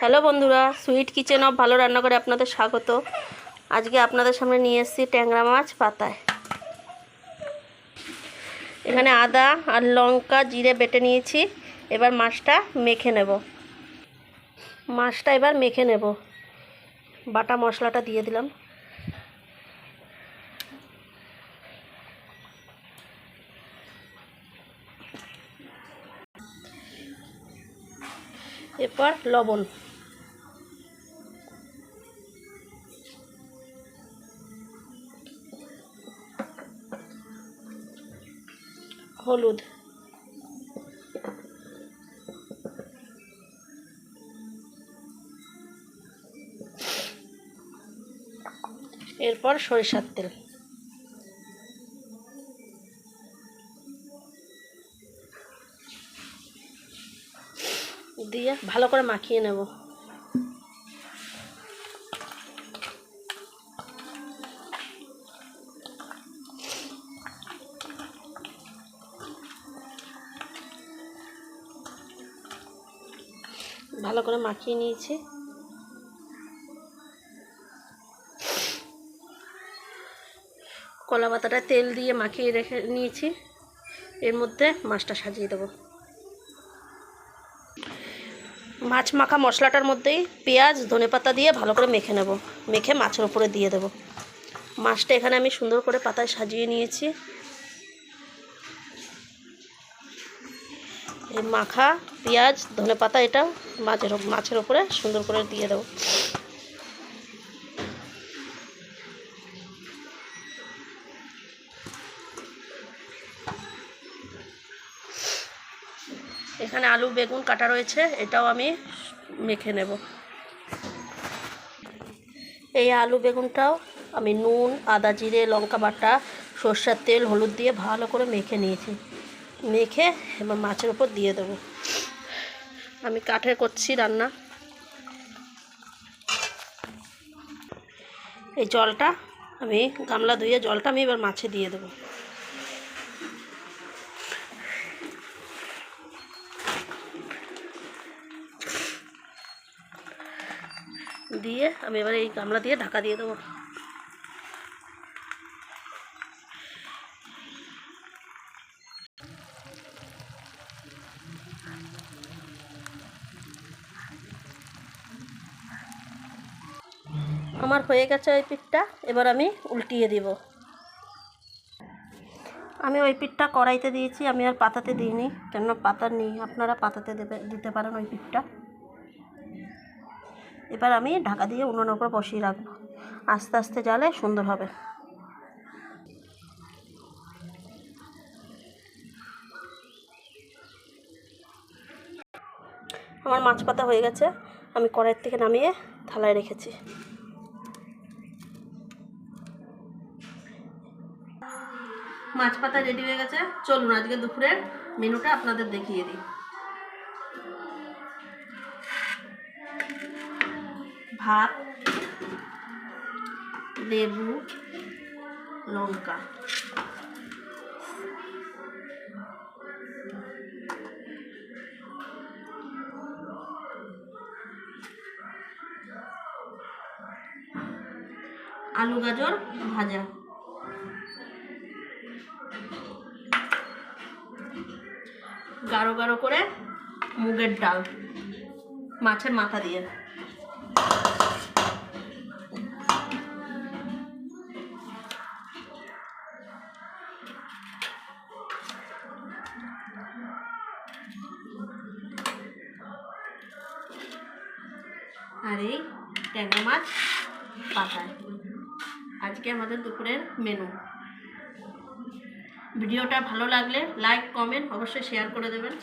Hello বন্ধুরা, sweet kitchen of ভালো রান্না করে আপনাদের স্বাগত। আজকে আপনাদের সামনে নিয়ে এসেছি ট্যাংরা মাছ পাতায়। এখানে আদা আর লঙ্কা জিরে বেটে নিয়েছি, এবার মাছটা মেখে নেব। মাছটা এবার মেখে নেব। বাটা মশলাটা দিয়ে দিলাম। এরপর লবণ। হলুদ। এরপর সরিষার তেল। দিয়ে ভালো করে মাখিয়ে নেব। ভালো করে মাখিয়ে নিয়েছি। কলা পাতাটা তেল দিয়ে মাখিয়ে রেখে নিয়েছি। এর মধ্যে মাছটা সাজিয়ে দেবো। মাছ মাখা মশলাটার মধ্যেই পেঁয়াজ ধনেপাতা দিয়ে ভালো করে মেখে নেব। মেখে মাছের উপরে দিয়ে দেব। মাছটা এখানে আমি সুন্দর করে পাতায় সাজিয়ে নিয়েছি। এই মাখা, পেঁয়াজ ধনেপাতা এটা মাছের মাছের উপরে সুন্দর করে দিয়ে দেবো। এখানে আলু, বেগুন কাটা রয়েছে, এটাও আমি মেখে নেব। এই আলু, বেগুনটাও আমি নুন, আদা, জিরে, লঙ্কা বাটা, সর্ষের তেল, হলুদ দিয়ে ভালো করে মেখে নিয়েছি। মেখে এবার মাছের উপর দিয়ে দেবো। আমি কাঠে করছি রান্না। এই জলটা আমি গামলা ধুয়ে জলটা আমি এবার মাছে দিয়ে দেবো। দিয়ে আমি এবার এই গামলা দিয়ে ঢাকা দিয়ে দেবো। আমার হয়ে গেছে ওই পিঠটা, এবার আমি উল্টিয়ে দিব। আমি ওই পিঠটা কড়াইতে দিয়েছি, আমি আর পাতাতে দিইনি, কেননা পাতা নেই, আপনারা পাতাতে দেবে, দিতে পারেন ওই পিঠটা। এবার আমি ঢাকা দিয়ে উনুনের উপর বসিয়ে রাখব। আস্তে আস্তে জালে সুন্দর হবে। আমার মাছ পাতা হয়ে গেছে, আমি কড়াইয়ের থেকে নামিয়ে থালায় রেখেছি। মাছ পাতা রেডি হয়ে গেছে। চলুন আজকে দুপুরের মেনুটা আপনাদের দেখিয়ে দিই। ভাত, লেবু, লঙ্কা। আলু গাজর ভাজা। গাঢ় গাঢ় করে মুগের ডাল, মাছের মাথা দিয়ে। আর এই ট্যাংরা মাছ পাতায়। আজকে আমাদের দুপুরের মেনু ভিডিওটা ভালো লাগলে লাইক কমেন্ট অবশ্যই শেয়ার করে দেবেন।